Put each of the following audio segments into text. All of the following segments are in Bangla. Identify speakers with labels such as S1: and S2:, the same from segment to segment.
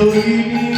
S1: Angelini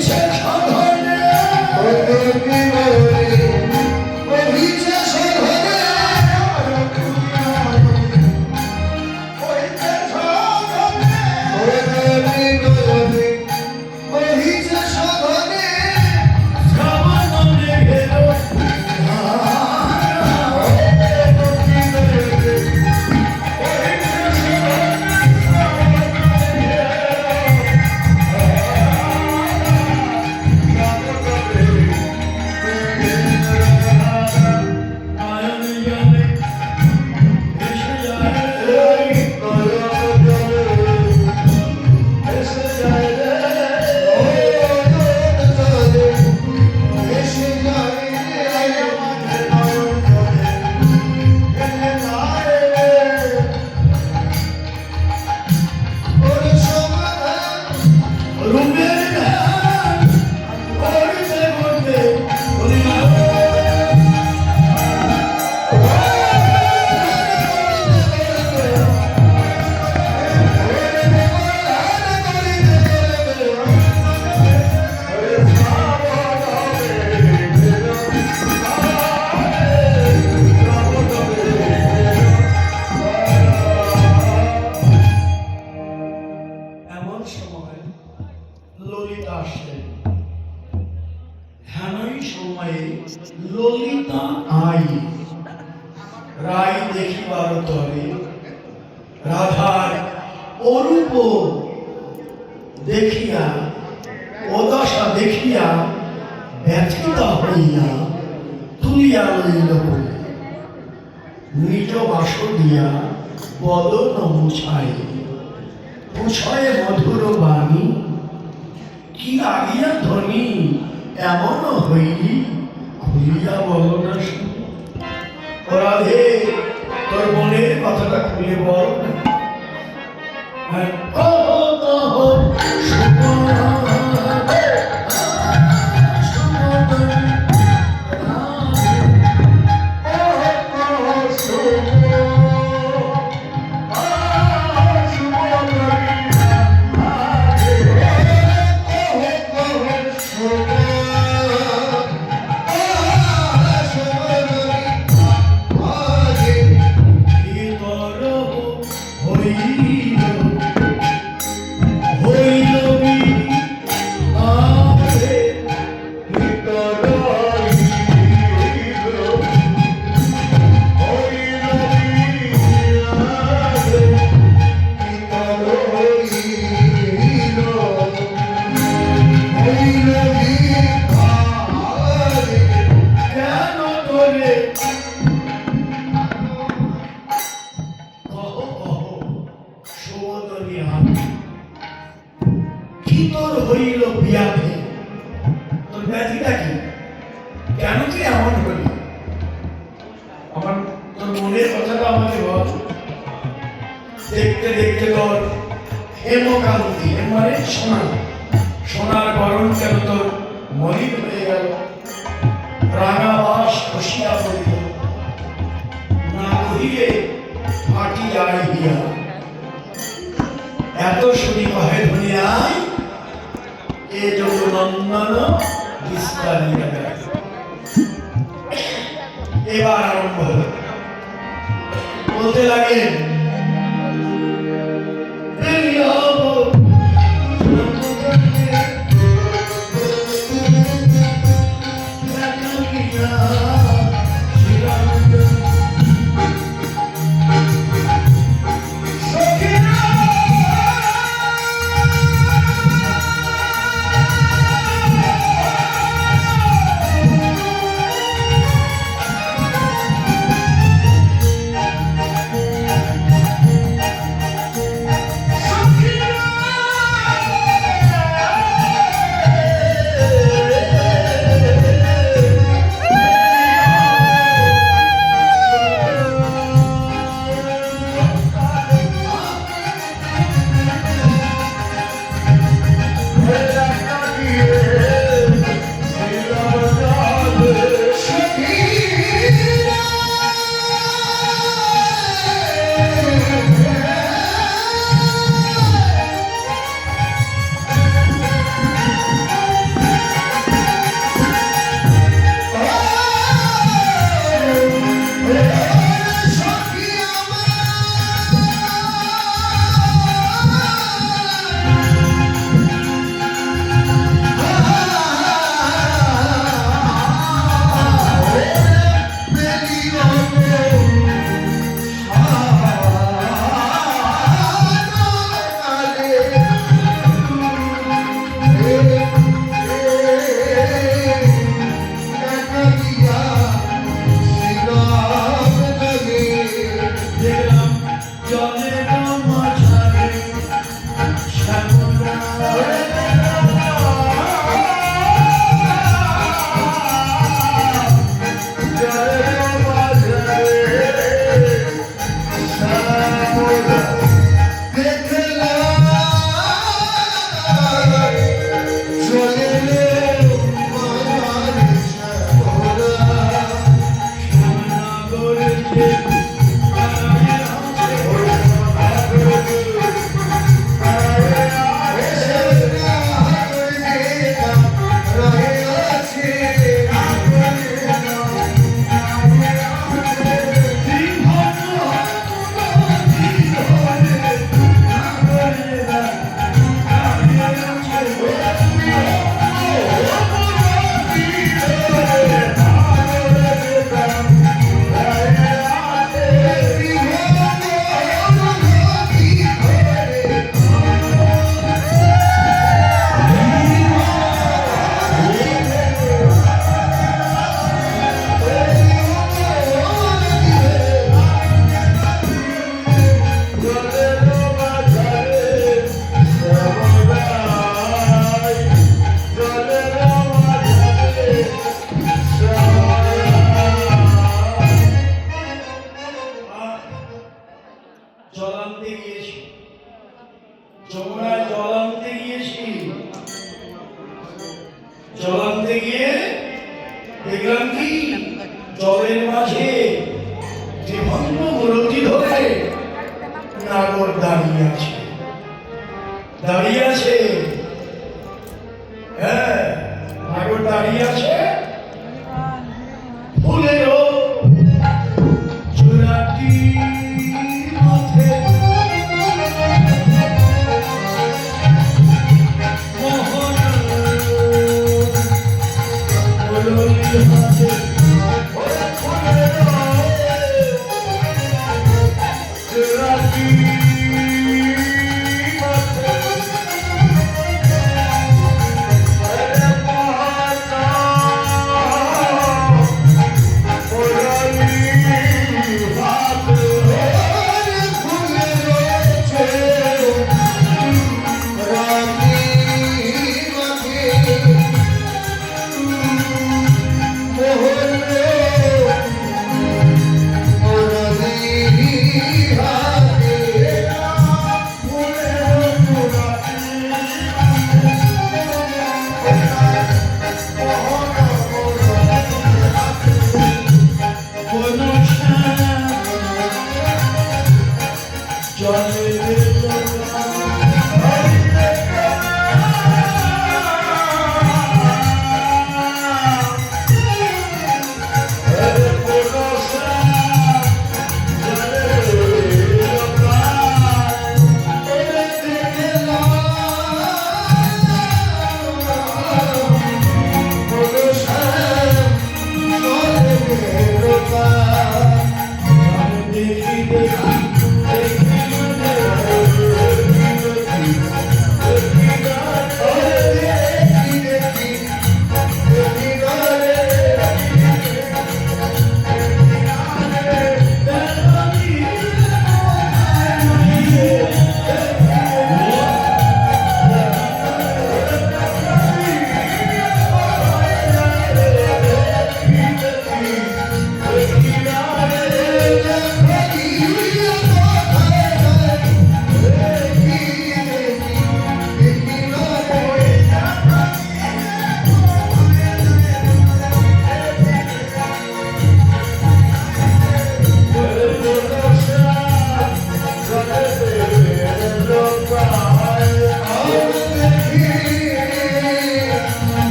S1: He. বদন মুছাই পুছয়ে মধুর বাণী কি আগিয়া ধ্বনি এমন হইলি খুলিয়া বল না রাধে তোর মনের কথাটা খুলে বল হ্যাঁ, কহ কহ হইল বিয়াতে। তোর ব্যাধিটা কি? কেন এমন আমার, তোর মনের কথাটা আমাকে বল। দেখতে দেখতে তোর হেমকান্তি, হেম মানে সোনা। সোনার কেন তোর হয়ে গেল? রাঙা বাস খসিয়া পড়িল। না কহিলে ফাটি যায় দিয়া এত শুনি কহে দুনিয়ায় এ যোগ নন্দন বিস্তারিয়া গায়। এবার আরম্ভ বলতে লাগেন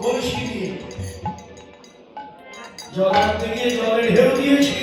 S1: কলসি দিয়ে জল আনতে গিয়ে জলে ঢেউ দিয়েছি।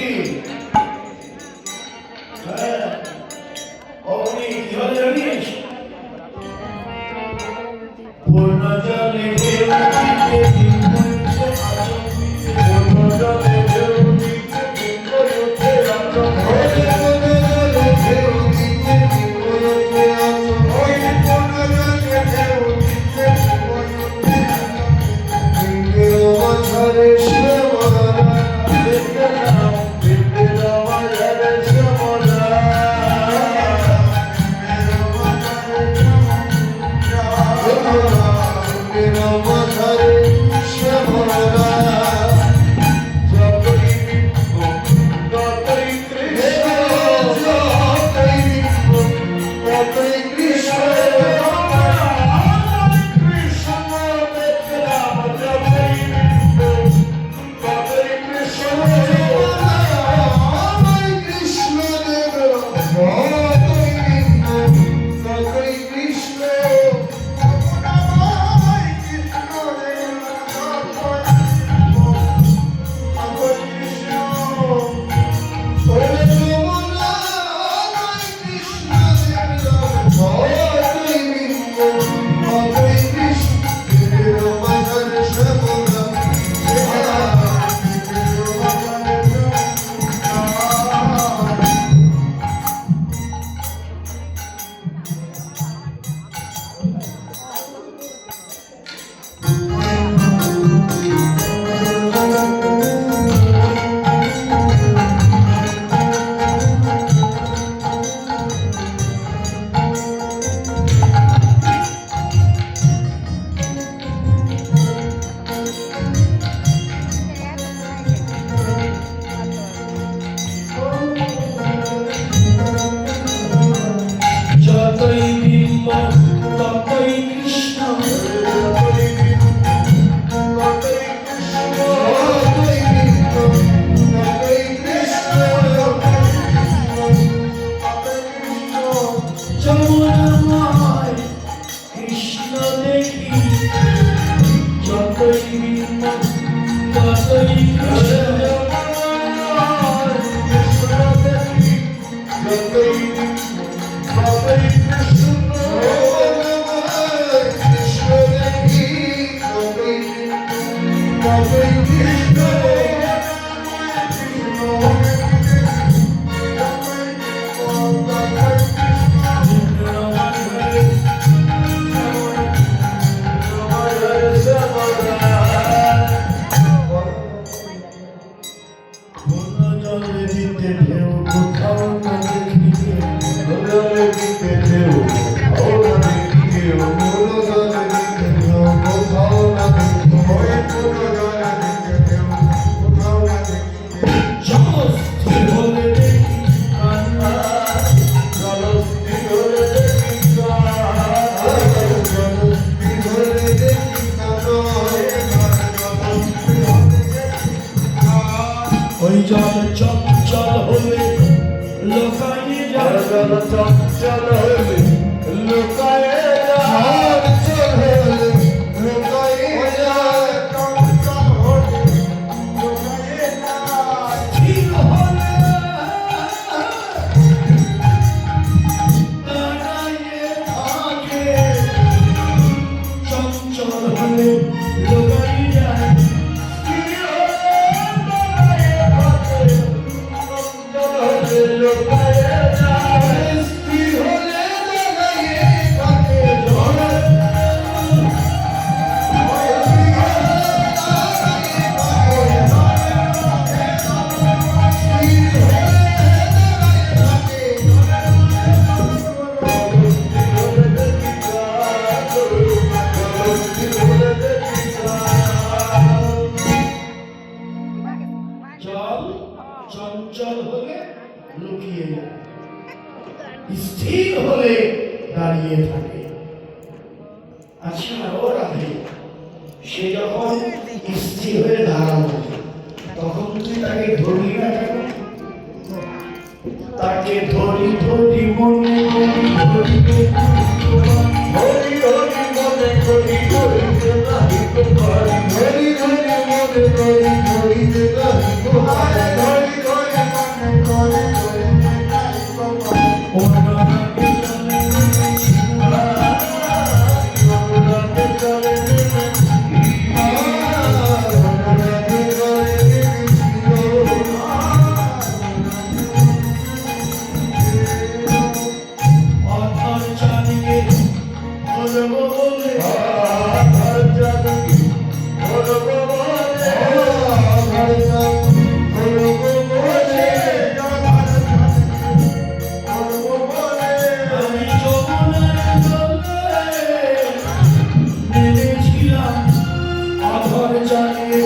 S1: চলে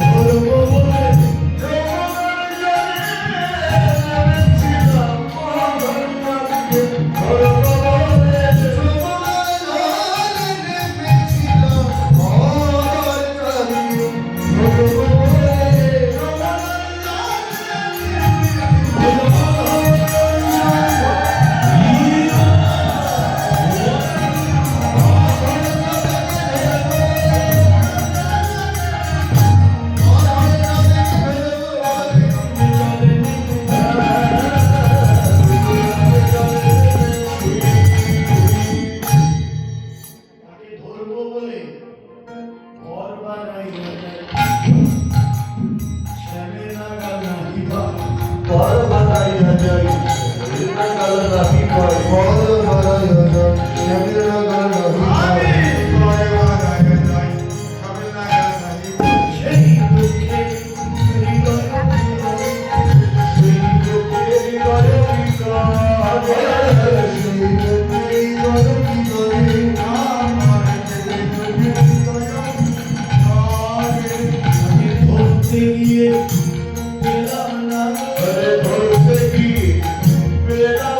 S1: ভোর ভরতে গিয়ে পেলাম না ঘরে ভরতে গিয়ে পেলাম